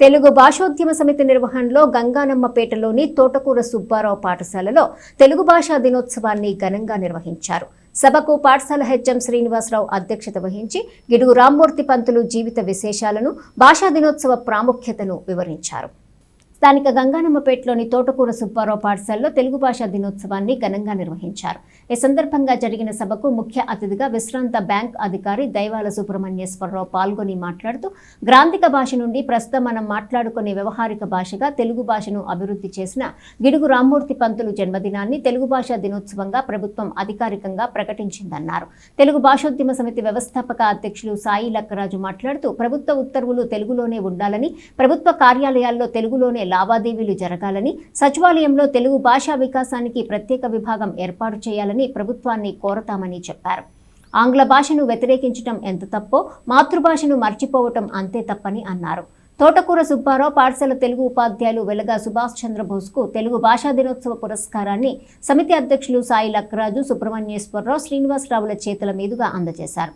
తెలుగు భాషోద్యమ సమితి నిర్వహణలో గంగానమ్మపేటలోని తోటకూర సుబ్బారావు పాఠశాలలో తెలుగు భాషా దినోత్సవాన్ని ఘనంగా నిర్వహించారు. సభకు పాఠశాల హెచ్ఎం శ్రీనివాసరావు అధ్యక్షత వహించి గిడుగు రామ్మూర్తి పంతులు జీవిత విశేషాలను భాషా దినోత్సవ ప్రాముఖ్యతను వివరించారు. స్థానిక గంగానమ్మపేటలోని తోటకూర సుబ్బారావు పాఠశాలలో తెలుగు భాషా దినోత్సవాన్ని ఘనంగా నిర్వహించారు. ఈ సందర్భంగా జరిగిన సభకు ముఖ్య అతిథిగా విశ్రాంత బ్యాంక్ అధికారి దైవాల సుబ్రహ్మణ్యేశ్వరరావు పాల్గొని మాట్లాడుతూ గ్రాంధిక భాష నుండి ప్రస్తుతం మనం మాట్లాడుకునే వ్యవహారిక భాషగా తెలుగు భాషను అభివృద్ధి చేసిన గిడుగు రామ్మూర్తి పంతులు జన్మదినాన్ని తెలుగు భాషా దినోత్సవంగా ప్రభుత్వం అధికారికంగా ప్రకటించిందన్నారు. తెలుగు భాషోద్యమ సమితి వ్యవస్థాపక అధ్యక్షులు సాయి లక్కరాజు మాట్లాడుతూ ప్రభుత్వ ఉత్తర్వులు తెలుగులోనే ఉండాలని ప్రభుత్వ కార్యాలయాల్లో తెలుగులోనే లావాదేవీలు జరగాలని సచివాలయంలో తెలుగు భాషా వికాసానికి ప్రత్యేక విభాగం ఏర్పాటు చేయాలని ప్రభుత్వాన్ని కోరతామని చెప్పారు. ఆంగ్ల భాషను వ్యతిరేకించడం ఎంత తప్పో మాతృభాషను మర్చిపోవటం అంతే తప్పని అన్నారు. తోటకూర సుబ్బారావు పాఠశాల తెలుగు ఉపాధ్యాయులు వెలగా సుభాష్ చంద్రబోస్కు తెలుగు భాషా దినోత్సవ పురస్కారాన్ని సమితి అధ్యక్షులు సాయి లక్రాజు సుబ్రహ్మణ్యేశ్వరరావు శ్రీనివాసరావుల చేతుల మీదుగా అందజేశారు.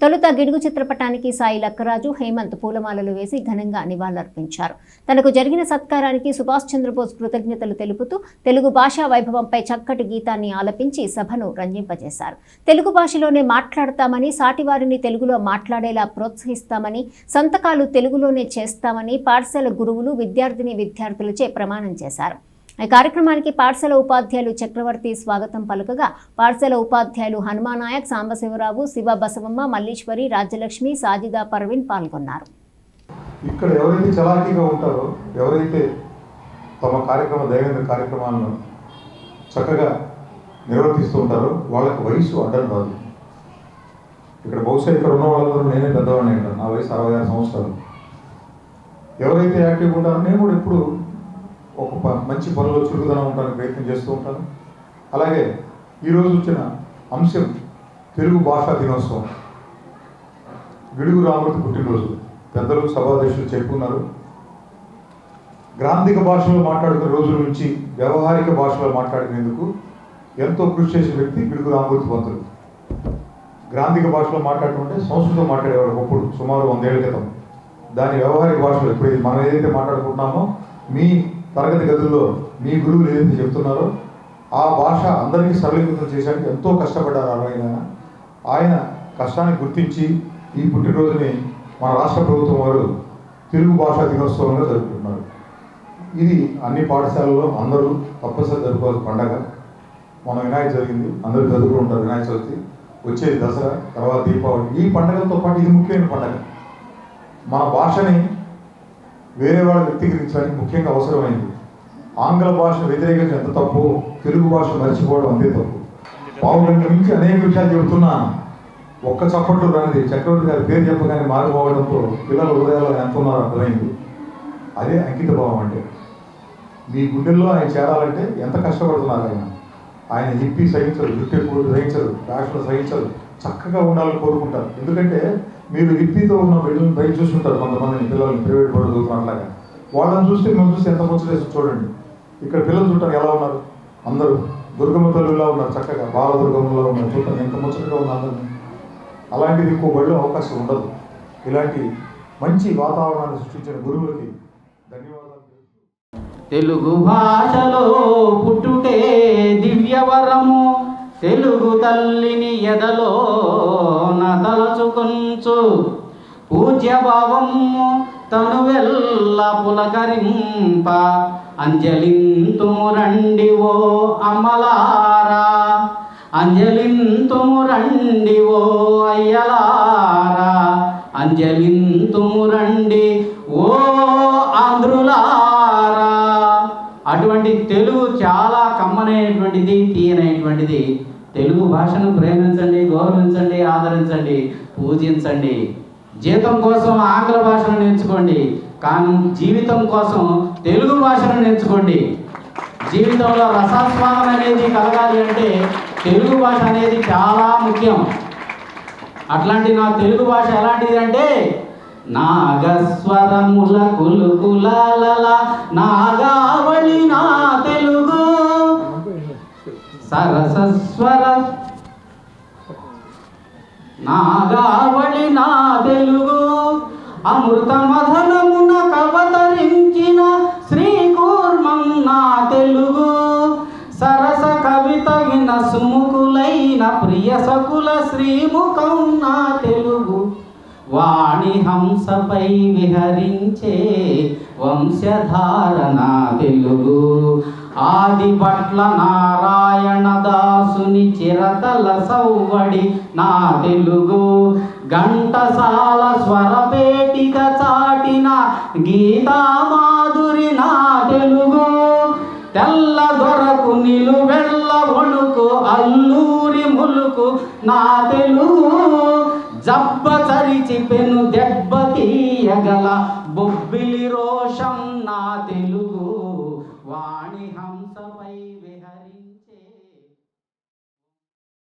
తొలుత గిడుగు చిత్రపటానికి సాయి లక్కరాజు హేమంత్ పూలమాలలు వేసి ఘనంగా నివాళులర్పించారు. తనకు జరిగిన సత్కారానికి సుభాష్ చంద్రబోస్ కృతజ్ఞతలు తెలుపుతూ తెలుగు భాషా వైభవంపై చక్కటి గీతాన్ని ఆలపించి సభను రంజింపజేశారు. తెలుగు భాషలోనే మాట్లాడతామని సాటివారిని తెలుగులో మాట్లాడేలా ప్రోత్సహిస్తామని సంతకాలు తెలుగులోనే చేస్తామని పాఠశాల గురువులు విద్యార్థిని విద్యార్థులచే ప్రమాణం చేశారు. ఈ కార్యక్రమానికి పాఠశాల ఉపాధ్యాయులు చక్రవర్తి స్వాగతం పలుకగా పాఠశాల ఉపాధ్యాయులు హనుమానాయక్ సాంబశివరావు శివ బసవమ్మ మల్లీశ్వరి రాజ్యలక్ష్మి సాజిదా పర్వీన్ పాల్గొన్నారు. ఇక్కడ ఎవరైతే చలాకీగా ఉంటారో ఎవరైతే తమ కార్యక్రమ దైనందిన కార్యక్రమాలను చక్కగా నిర్వర్తిస్తూ ఉంటారో వాళ్ళకి వయసు అడ్డం రాదు ఇక్కడ బహుశా ఇక్కడ ఉన్న వాళ్ళందరూ నేనే పెద్దవాడిని నా వయసు అరవై ఆరు సంవత్సరాలు. ఎవరైతే యాక్టివ్గా ఉంటారో నేను కూడా ఎప్పుడు ఒక మంచి పనులు చురుకుదనం ఉండడానికి ప్రయత్నం చేస్తూ ఉంటాను అలాగే ఈరోజు వచ్చిన అంశం తెలుగు భాషా దినోత్సవం. గిడుగు రామూర్తి పుట్టినరోజు. పెద్దలు సభాధ్యక్షులు చెప్పుకున్నారు. గ్రాంధిక భాషలో మాట్లాడుకునే రోజుల నుంచి వ్యవహారిక భాషలో మాట్లాడినందుకు ఎంతో కృషి చేసిన వ్యక్తి గిడుగు రామూర్తి పంతులు గ్రాంధిక భాషలో మాట్లాడుకుంటే సంస్కృతం మాట్లాడేవాడు ఒకప్పుడు సుమారు వందేళ్ళ క్రితం. దాని వ్యవహారిక భాషలో ఇప్పుడు మనం ఏదైతే మాట్లాడుకుంటున్నామో మీ తరగతి గదుల్లో మీ గురువులు ఏదైతే చెప్తున్నారో ఆ భాష అందరికీ సరళీకృతం చేయడానికి ఎంతో కష్టపడ్డారు ఆయన ఆయన కష్టాన్ని గుర్తించి ఈ పుట్టినరోజుని మన రాష్ట్ర ప్రభుత్వం వారు తెలుగు భాషా దినోత్సవంగా జరుపుకుంటున్నారు. ఇది అన్ని పాఠశాలల్లో అందరూ తప్పనిసరి జరుపుకోవాల్సిన పండగ. మన వినాయక జరిగింది. అందరూ చదువుకుంటారు వినాయక చవితి. వచ్చేది దసరా తర్వాత దీపావళి. ఈ పండగలతో పాటు ఇది ముఖ్యమైన పండగ. మన భాషని వేరే వాళ్ళని వ్యక్తీకరించడానికి ముఖ్యంగా అవసరమైంది. ఆంగ్ల భాష వ్యతిరేకించడం ఎంత తప్పు తెలుగు భాష మర్చిపోవడం అంతే తప్పు. పావు గంట నుంచి అనేక విషయాలు చెబుతున్నా ఒక్క చప్పట్లు రానిది. చక్రవర్తి గారి పేరు చెప్పగానే మారిపోవడంతో పిల్లల హృదయాల్లో ఎంత ఉన్నారో అర్థమైంది. అదే అంకిత భావం అంటే మీ గుండెల్లో ఆయన చేరాలంటే ఎంత కష్టపడుతున్నారు ఆయన? ఆయన హిప్పి సహించరు జుట్టెప్పుడు సహించరు రాష్ట్రం సహించరు చక్కగా ఉండాలని కోరుకుంటారు. ఎందుకంటే మీరు హిప్పీతో ఉన్న బిడ్డలను బయట చూసుకుంటారు కొంతమందిని పిల్లల్ని ప్రైవేట్ పడదు అట్లాగా వాళ్ళని చూస్తే మేము చూస్తే ఎంత ముచ్చటేసి చూడండి. ఇక్కడ పిల్లలు చూడటానికి ఎలా ఉన్నారు? అందరూ దుర్గమ్మ తల్లిలా ఉన్నారు? చక్కగా బాల దుర్గమ్మలా ఉన్నారు. చూడటానికి ఎంత ముచ్చటగా ఉంది అందరినీ అలాంటిది ఇంకో బడిలో అవకాశం ఉండదు. ఇలాంటి మంచి వాతావరణాన్ని సృష్టించిన గురువులకి ధన్యవాదాలు తెలుగు భాషలో పుట్టుటే దివ్యవరము. తెలుగు తల్లిని ఎదలో తలచుకొంచు పూజ్య భావము తను వెల్ల పులకరింప. అంజలింతుము రండి ఓ అమ్మలారా. అంజలింతుము రండి ఓ అయ్యలారా. అంజలింతుము రండి ఓ ఆంధ్రులారా. అటువంటి తెలుగు చాలా కమ్మనైనటువంటిది తీయనైనటువంటిది. తెలుగు భాషను ప్రేమించండి గౌరవించండి ఆదరించండి పూజించండి. జీతం కోసం ఆంగ్ల భాషను నేర్చుకోండి కానీ జీవితం కోసం తెలుగు భాషను నేర్చుకోండి. జీవితంలో రసాస్వాదం అనేది కలగాలి అంటే తెలుగు భాష అనేది చాలా ముఖ్యం. అట్లాంటి నా తెలుగు భాష ఎలాంటిది అంటే నాగస్వరముల కులుకుల నా నాగావళి నా తెలుగు. అమృతమధనమున కవతరించిన శ్రీకూర్మం నా తెలుగు. సరస కవిత విన సుముకులైన ప్రియ సకుల శ్రీముఖం నా తెలుగు. వాణి హంసపై విహరించే వంశధారణ తెలుగు ఆది పట్ల నారాయణ దాసుని చిరతల సౌవడి నా తెలుగు. ఘంటసాల స్వరపేటిక చాటిన గీతామాధురి నా తెలుగు. తెల్ల దొరకు నిలువెళ్ళ వణుకు అల్లూరి ములుకు నా తెలుగు. జబ్బ చరిచి పెను దెబ్బ తీయగల బొబ్బిలి రోషం